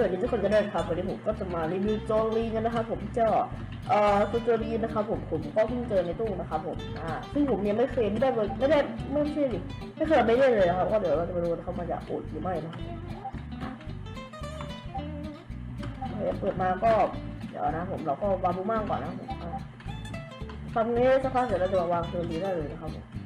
สวัสดีทุกคนกันด้วยนครับวันนี้ผมก็จะมารีวิวโจลีกันนะครับผมเจ้าเอ่อตัวโจลีนะครับผมผมก็เพิ่งเจอในตู้นะครับผมอ่าซึ่งผมยังไม่เคยไม่ได้ไม่ได้ไม่ใช่ดิไม่เคยไม่ได้เลยนะครับก็เดี๋ยวเราจะมาดูนะครับมันจะอุดหรือไม่นะเปิดมาก็เดี๋ยวนะผมเราก็วางบูมั่งก่อนนะครับผมทำนี้สักพักเดี๋ยวเราจะวางโจลีได้เลยนะครับผม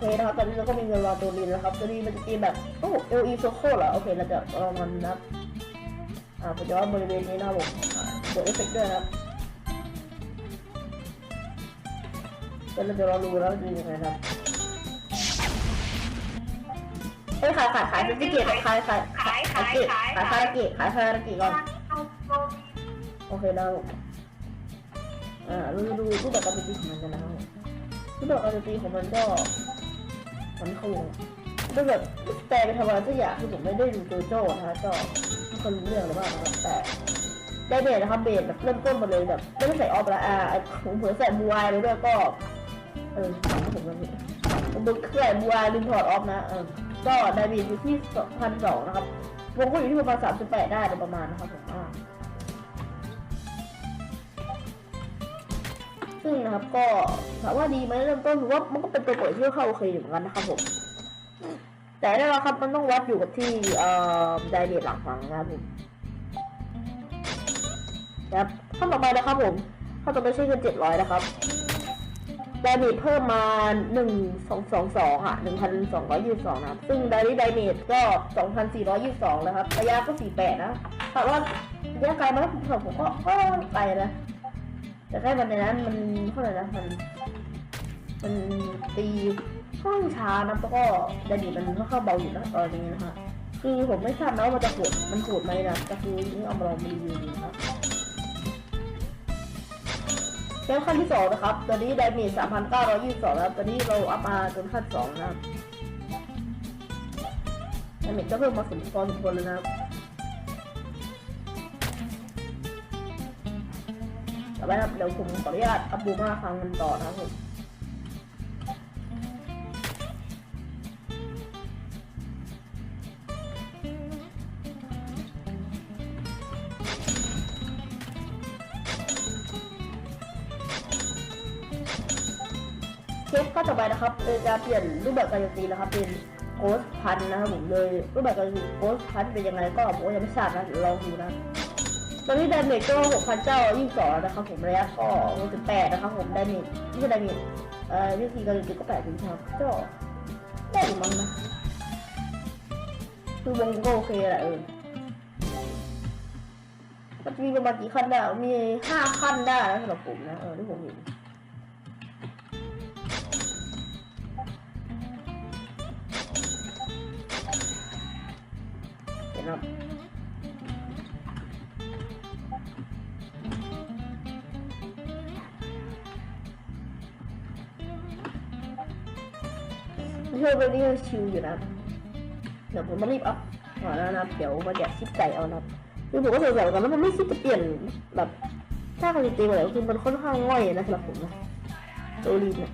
โอเคนะครับ ตอนนี้เราก็มีเงินวางตัวลินแล้วครับตัวนี้มันจะตีแบบ โอ้ LE Circle เหรอ โอเค เราจะลองมันนับ อ่าผมจะว่าบริเวณนี้นะครับผมอ่ากดเอฟเฟกต์ด้วยครับแล้วเราจะลองดูแล้วจะยังไงครับเฮ้ยขายขายขายเป็นติเกตขายขายขายขายเกตขายขายคาราเกะขายคาราเกะก่อน โอเคแล้วอ่าเราจะดูรูปแบบการตีของมันกันนะครับรูปแบบการตีของมันก็ มันคงก็แบบแปลไปทำอะไรสักอย่างคือผมไม่ได้ดูโจโจ้นะฮะก็ไม่คนรู้เรื่องหรือเปล่านะครับแต่ได้เบสนะครับเบสแบบเริ่มต้นมาเลยแบบไม่ได้ใส่ออฟละอ่าผมเผื่อใส่บูไอเลยด้วยก็เออถามผมกันดิผมดูใส่บูไอลืมถอดออฟนะเออก็ได้เบสอยู่ที่พันสองนะครับวงก็อยู่ที่ประมาณสามสิบแปดได้โดยประมาณนะครับผมอ่า ซึ่งนะครับก็ถามว่าดีไหมเริ่มต้นว่ามันก็เป็นตัวเปิดที่เข้าโอเคอยู่เหมือนกันนะครับผม แต่แน่นอนครับมันต้องวัดอยู่กับที่เอ่อไดเรทหลังฟังนะครับผมครับขั้นต่อไปนะครับผมขั้นต่อไปใช้เงินเจ็ดร้อยนะครับไดเมจเพิ่มมาหนึ่งสองสองสองอะหนึ่งพันสองร้อยยี่สิบสองนะครับซึ่งไดรี่ไดเมจก็สองพันสี่ร้อยยี่สิบสองนะครับระยะก็สี่แปดนะถามว่าระยะไกลมผมผมก็ก็ไกลนะ แต่แค่มันในนั้นมันเท่าไหร่นะมัน มันตีค่อนข้างช้านะแล้วก็ดาดีมันค่อนข้างเบาอยู่นะตอนนี้นะฮะคือผมไม่ทราบนะว่ามันจะโหดมันโหดไหมนะแต่คือนี่เอามาลองรีวิวดูนะครับแล้วขั้นที่สองนะครับ ตอนนี้ไดเมจสามพันเก้าร้อยยี่สิบสองแล้ว ตอนนี้เราอัพมาจนขั้นสองนะครับไดเมจก็เพิ่มมาสมพอสมควรเลยนะครับ ไปนะครับเดี๋ยวผมขออนุญาตอัพบูมาฟังกันต่อนะครับผมเทปก็ต่อไปนะครับเป็นการเปลี่ยนรูปแบบการโจมตีนะครับเป็นโกสพันนะครับผมเลยรูปแบบการโจมตีโกสพันเป็นยังไงก็ผมยังไม่ทราบนะเดี๋ยวลองดูนะ อนนี้ดาเมจก็หกพันเจ้ายี่สองนะครับผมระยะก็หกสิบแปดนะครับผมดาเมจที่คือดาเมจเอ่อวิธีการยิงก็แปดถึงครับก็ได้อยู่มั้งนะคือวงก็โอเคแหละเออมันจะมีประมาณกี่ขั้นได้ มีห้าขั้นได้นะสำหรับผมนะ เออที่ผมเห็นเห็นครับ เชื่อวันนี้ชิวอยู่นะเดี๋ยวผมมารีบอัพก่อนนะครับเดี๋ยวมาแดกชิปไก่เอานะครับคือผมก็สงสัยเหมือนแล้วมันไม่คิดจะเปลี่ยนแบบถ้าการตีอะไรคือมันค่อนข้างง่อยนะสำหรับผมนะโตลีนเนี่ย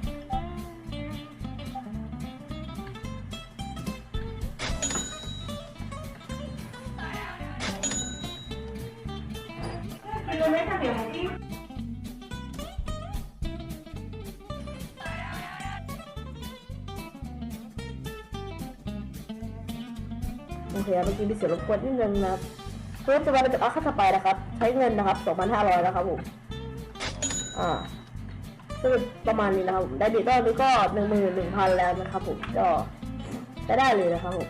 โอเคเมื่อกี้มีเสียงรบกวนนิดนึงนะครับเพื่อจะมาเป็นอัพขั้นต่อไปนะครับ ใช้เงินนะครับ2,500แล้วครับผมอ่าซึ่งประมาณนี้นะครับผมได้เบียดนี้ก็หนึ่งหมื่นหนึ่งพันแล้วนะครับผมก็จะได้เลยนะครับผม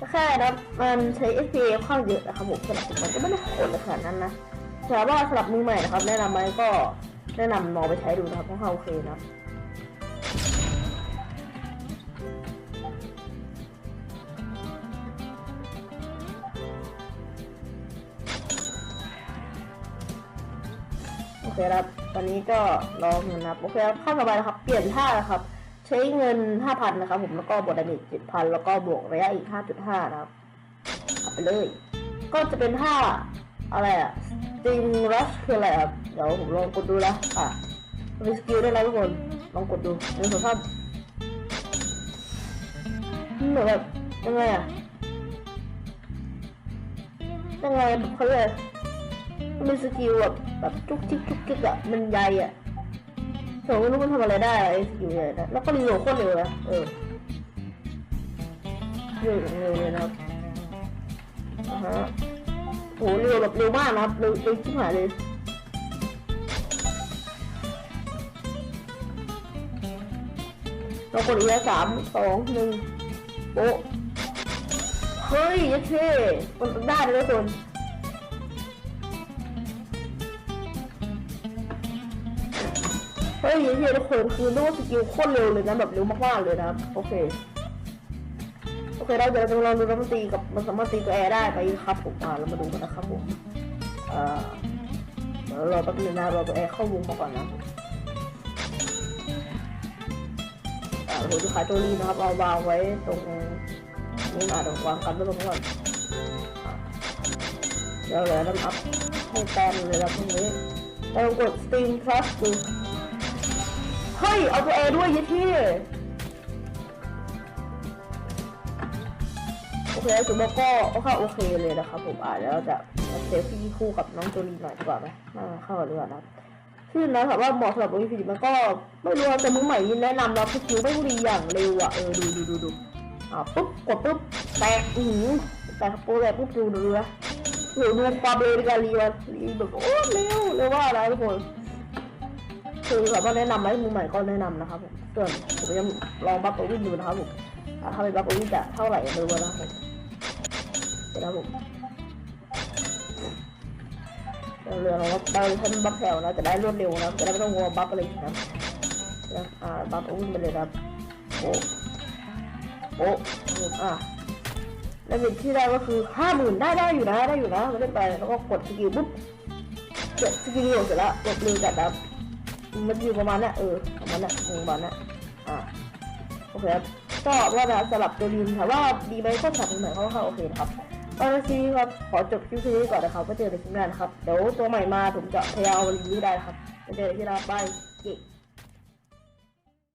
ก็แค่นะมันใช้ SP ค่อนข้าเยอะนะครับผมสำหรับมันก็ไม่ได้โหดขนาดนั้นนะแต่ว่าสำหรับมือใหม่นะครับ แนะนำไหมก็แนะนำลองไปใช้ดูนะครับเพราะว่าโอเคนะ เคครับตอนนี้ก็รองนนะครับโอเคครับขั้นต่อไปนะครับ เปลี่ยนท่านะครับ ใช้เงิน 5,000 นะครับ ผมแล้วก็บวกดาเมจ7,000 แล้วก็บวกระยะอีก 5.5 นะครับไปเลย ก็จะเป็นท่าอะไรอะสติงรัชคืออะไรครับ เดี๋ยวผมลองกดดูนะอะมีสกิลได้วยนะทุกคน ลองกดดูหนึ่งสองสามมันเหมือนแบบยังไงอะยังไงเขาเรียก มันสกิลแบบแบบจุกจิกจุกจิกอะมันใหญ่อะผมไม่รู้มันทำอะไรได้ไอ้สกิลใหญ่นะแล้วก็รีโหลดโคตรเร็วนะเออเร็วเร็วเลยนะครับอ่าฮะโหเร็วแบบเร็วมากนะครับเร็วเร็วชิบหายเลยเรากดอีกแล้วสามสองหนึ่งโป๊ะเฮ้ยยัดเท่มันได้เลยทุกคน เฮ้ยยัดเท่ทุกคนคือนึกว่าสกิลโคตรเร็วเลยนะแบบเร็วมากๆเลยนะโอเคโอเคเราเดี๋ยวจะลองดูน้ำมันตีกับมันสามารถตีตัวแอร์ได้ไปครับผมอ่าเรามาดูกันนะครับผมเอ่อเราแป๊บนึงนะเราตัวแอร์เข้าวงมาก่อนนะอ่าหัวจุขายตัวรีนะครับเอาวางไว้ตรงนี้นะตรงวางกันไว้ตรงนี้ก่อนเดี๋ยวเลยต้องอัพให้แต้มเลยนะตรงนี้แล้วกดสตรีมคลาสดู เฮ้ย เอาตัวเอด้วยยี่ที่โอเคถือว่าก็โอเคโอเคเลยนะครับผมอ่าเดี๋ยวเราจะเซลฟี่คู่กับน้องโจลีหน่อยดีกว่าไหมมาเข้ากันดีกว่านะชื่อนะถามว่าเหมาะสำหรับโอลิฟิมันก็ไม่รู้แต่มือใหม่ยินแนะนำเราสกิลไม่ดีอย่างเร็วอะเออดูดูดูดูอ่าปุ๊บกดปุ๊บแตกอือแตกโปรแตกปุ๊บดูดูดูนะเดี๋ยวดูความเร็วในการรีวันรีแบบโอ้เร็วเร็วว่าอะไรทุกคน คือแบบว่าแนะนำไหมมือใหม่ก็แนะนำนะครับผมส่วนผมยังลองบัฟโอวินดูนะครับผมถ้าเป็นบัฟโอวินจะเท่าไหร่ไม่รู้นะครับผมเดี๋ยวนะครับผมเรือเราเราทำบัฟแถวนะจะได้รวดเร็วนะจะได้ไม่ต้องงัวบัฟอะไรนะนะอ่าบัฟอุ้มไปเลยครับโอ้โอ้อ่าแล้วเป็นที่ได้ก็คือห้าหมื่นได้ได้อยู่นะได้อยู่นะไม่ได้ไปแล้วก็กดสกิลปุ๊บเสร็จสกิลเสร็จแล้วกดลือจัดครับ มันอยู่ประมาณนั้นเออประมาณนั้นประมาณนั้นอ่าโอเคครับก็ว่านะสลับตัวลีนถามว่าดีไหมก็สับเหมือนเขาเขาโอเคนะครับตอนนี้ครับขอจบคลิปนี้ก่อนนะครับก็เจอในคลิปหน้านะครับเดี๋ยวตัวใหม่มาผมจะพยายามเอามารีวิวได้นะครับไปเจอกันที่หน้าบายเย้